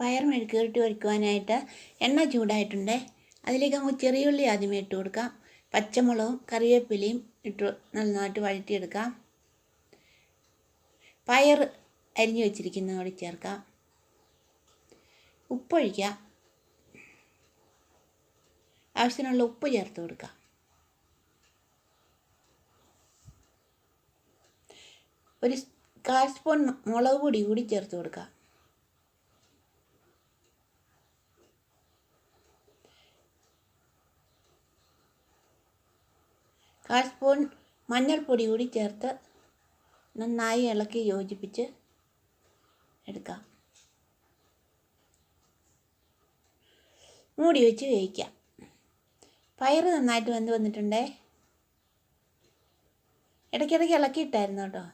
പയർ മെഴുക്കുവരട്ടി വയ്ക്കുവാനായിട്ട് എണ്ണ ചൂടായിട്ടുണ്ട്. അതിലേക്ക് നമുക്ക് ചെറിയ ഉള്ളി ആദ്യമേ ഇട്ട് കൊടുക്കാം. പച്ചമുളകും കറിവേപ്പിലയും ഇട്ട് നന്നായിട്ട് വഴറ്റിയെടുക്കാം. പയർ അരിഞ്ഞു വെച്ചിരിക്കുന്ന കൂടി ചേർക്കാം ഉപ്പൊഴിക്കാം ആവശ്യത്തിനുള്ള ഉപ്പ് ചേർത്ത് കൊടുക്കാം. ഒരു കാൽ സ്പൂൺ മുളക് പൊടി കൂടി ചേർത്ത് കൊടുക്കാം. കാൽ സ്പൂൺ മഞ്ഞൾപ്പൊടി കൂടി ചേർത്ത് നന്നായി ഇളക്കി യോജിപ്പിച്ച് എടുക്കാം. മൂടി വെച്ച് വേവിക്കാം. പയറ് നന്നായിട്ട് വെന്ത് വന്നിട്ടുണ്ടേ? ഇടയ്ക്കിടയ്ക്ക് ഇളക്കിയിട്ടായിരുന്നു കേട്ടോ.